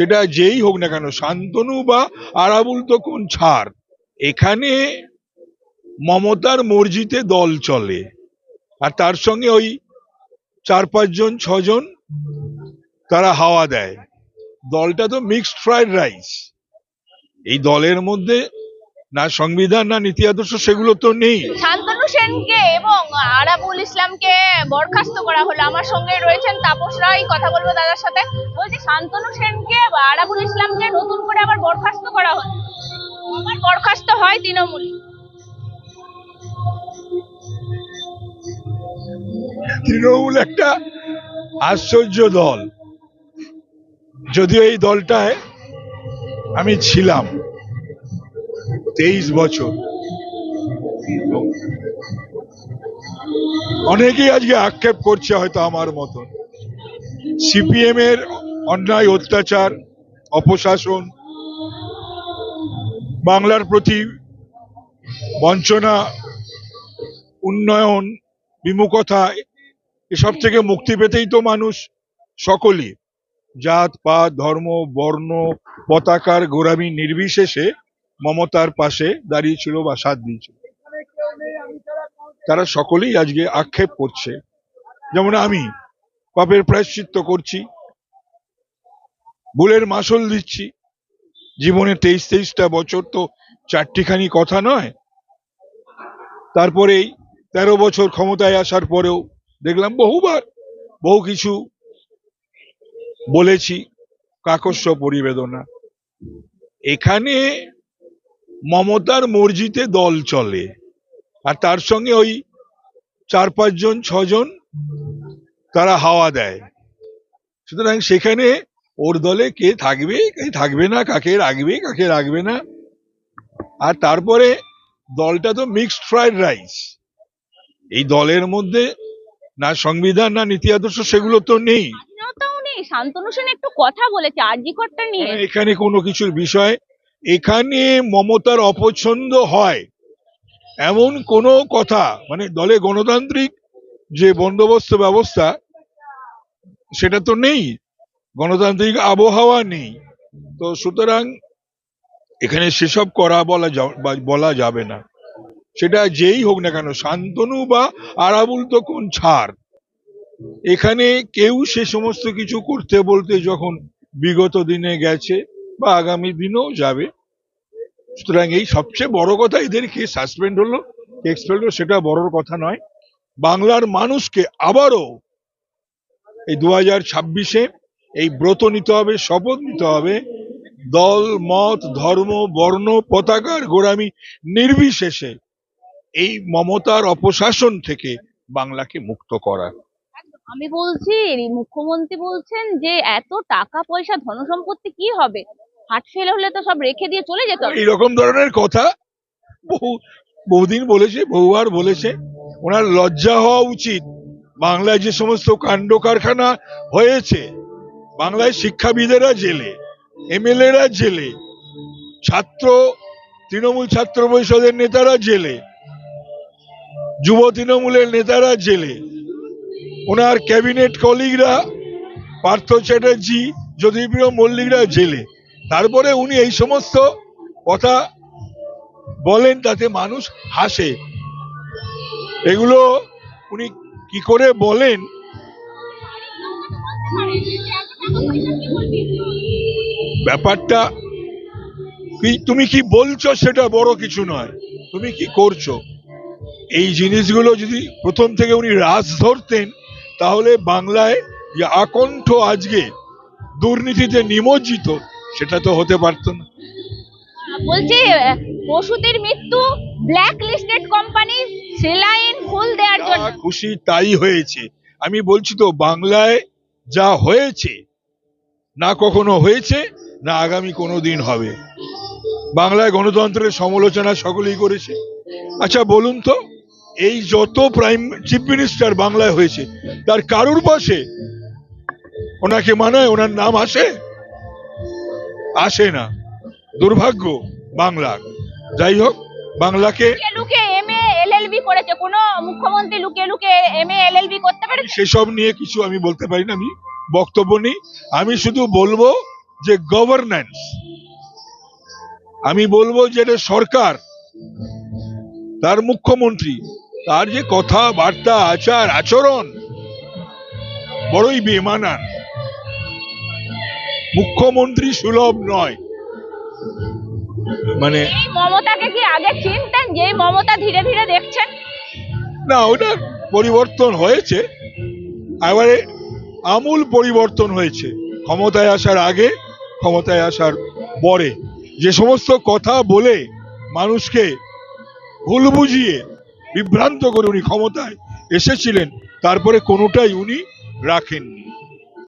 সেটা যেই হোক না কেন, শান্তনু বা আরাবুল তো কোন ছাড়? এখানে মমতার মর্জিতে দল চলে। আর তার সঙ্গে ওই চার পাঁচজন, ছজন তারা হাওয়া দেয়। দলটা তো মিক্সড ফ্রাইড রাইস এই দলের মধ্যে না সংবিধান না নীতি আদর্শ সেগুলো তো নেই। শান্তনু সেনকে এবং আরাবুল ইসলামকে বরখাস্ত করা হলো। আমার সঙ্গে রয়েছেন তাপস রায় কথা বলব দাদার সাথে। বলছি শান্তনু সেনকে আরাবুল ইসলামকে নতুন করে আবার বরখাস্ত করা হলো। আবার বরখাস্ত হয় তৃণমূল। তৃণমূল একটা আশ্চর্য দল। যদিও এই দলটায় আমি ছিলাম। তেইশ বছর। অনেকেই আজকে আক্ষেপ করছে হয়তো আমার মতন। সিপিএম এর অন্যায়, অত্যাচার, অপশাসন, বাংলার প্রতি বঞ্চনা, উন্নয়ন, বিমুখতা এসব থেকে মুক্তি পেতেই তো মানুষ সকলেই। জাত, পাত, ধর্ম, বর্ণ, পতাকার গোড়ামি নির্বিশেষে মমতার পাশে দাঁড়িয়েছিল বা সাথ দিয়েছিল। তারা সকলেই আজকে আক্ষেপ করছে। যেমন আমি পাপের প্রায়শ্চিত্ত করছি, ভুলের মাসল দিচ্ছি। জীবনে তেইশ তেইশটা বছর তো চারটিখানি কথা নয়। তারপরেই তেরো বছর ক্ষমতায় আসার পরেও দেখলাম বহুবার বহু কিছু বলেছি, কাকস্য পরিবেদনা। এখানে মমতার মর্জিতে দল চলে। আর তার সঙ্গে ওই চার পাঁচজন ছজন তারা হাওয়া দেয়। সুতরাং সেখানে ওর দলে কে থাকবে কে থাকবে না কাকে রাখবে কাকে রাখবে না। আর তারপরে দলটা তো মিক্সড ফ্রাইড রাইস এই দলের মধ্যে না সংবিধান না নীতি আদর্শ সেগুলো তো নেই। শান্তনু সেন একটু কথা বলেছে আরজিকরটা নিয়ে। এখানে কোনো কিছুর বিষয় এখানে মমতার অপছন্দ হয়। এমন কোনো কথা মানে দলে গণতান্ত্রিক যে বন্দোবস্ত ব্যবস্থা, সেটা তো নেই। গণতান্ত্রিক আবহাওয়া নেই। তো সুতরাং এখানে সেসব করা বলা বলা যাবে না। সেটা যেই হোক না কেন, শান্তনু বা আরাবুল তো কোন ছাড়? এখানে কেউ সে সমস্ত কিছু করতে বলতে যখন বিগত দিনে গেছে বা আগামী দিনেও যাবে। সুতরাং এই সবচেয়ে বড় কথা এদেরকে সাসপেন্ড হলো এক্সপেল হলো সেটা বড় কথা নয়। বাংলার মানুষকে আবারও এই দু হাজার ছাব্বিশে এই ব্রত নিতে হবে, শপথ নিতে হবে। দল, মত, ধর্ম, বর্ণ, পতাকার গোড়ামি নির্বিশেষে এই মমতার অপশাসন থেকে বাংলাকে মুক্ত করা। আমি বলছি মুখ্যমন্ত্রী বলছেন যে এত টাকা পয়সা ধনসম্পত্তি কি হবে? হার্ট ফেল হলে তো সব রেখে দিয়ে চলে যেত। এইরকম ধরনের কথা বহু, বহুদিন বলেছে, বহুবার বলেছে। ওনার লজ্জা হওয়া উচিত। বাংলায় যে সমস্ত কাণ্ড কারখানা হয়েছে, বাংলায় শিক্ষাবিদেরা জেলে, এমএলএরা জেলে, ছাত্র, তৃণমূল ছাত্র পরিষদের নেতারা জেলে, যুব তৃণমূলের নেতারা জেলে। ওনার ক্যাবিনেট কলিগরা, পার্থ চ্যাটার্জি, জ্যোতিপ্রিয় মল্লিকরা জেলে। তারপরে উনি এই সমস্ত কথা বলেন তাতে মানুষ হাসে। এগুলো উনি কি করে বলেন? ব্যাপারটা তুমি কি বলছো সেটা বড় কিছু নয়। তুমি কি করছ? এই জিনিসগুলো যদি প্রথম থেকে উনি রাজ ধরতেন, তাহলে বাংলায় যে আকণ্ঠ আজকে দুর্নীতিতে নিমজ্জিত সেটা তো হতে পারতো না। বলছি পশুদের মৃত্যু ব্ল্যাক লিস্টেড কোম্পানি সেলাইন ফুল দেওয়ার জন্য। খুশি তাই হয়েছে। আমি বলছি তো বাংলায় যা হয়েছে না কখনো হয়েছে না আগামী কোনো দিন হবে। বাংলায় গণতন্ত্রের সমালোচনা সকলেই করেছে। আচ্ছা বলুন তো এই যত প্রাইম চিফ মিনিস্টার বাংলায় হয়েছে তার কারুর পাশে? ওনাকে মানায় ওনার নাম আসে? আসে না। দুর্ভাগ্য বাংলা যাই হোক বাংলাকে এলএলবি করেছে। কোন মুখ্যমন্ত্রী এলএলবি করতে সেসব নিয়ে কিছু আমি বলতে পারি না আমি বক্তব্য নেই। আমি শুধু বলব যে গভর্নেন্স আমি বলব যে সরকার তার মুখ্যমন্ত্রী তার যে কথাবার্তা আচার আচরণ বড়ই বেমানান। মুখ্যমন্ত্রী সুলভ নয়। মানে মমতাকে কি আগে চিনতেন? যেই মমতা ধীরে ধীরে দেখছেন? না ওটা পরিবর্তন হয়েছে। এবারে আমূল পরিবর্তন হয়েছে। ক্ষমতায় আসার আগে ক্ষমতায় আসার পরে। যে সমস্ত কথা বলে মানুষকে ভুল বুঝিয়ে বিভ্রান্ত করে উনি ক্ষমতায় এসেছিলেন তারপরে কোনোটাই উনি রাখেননি।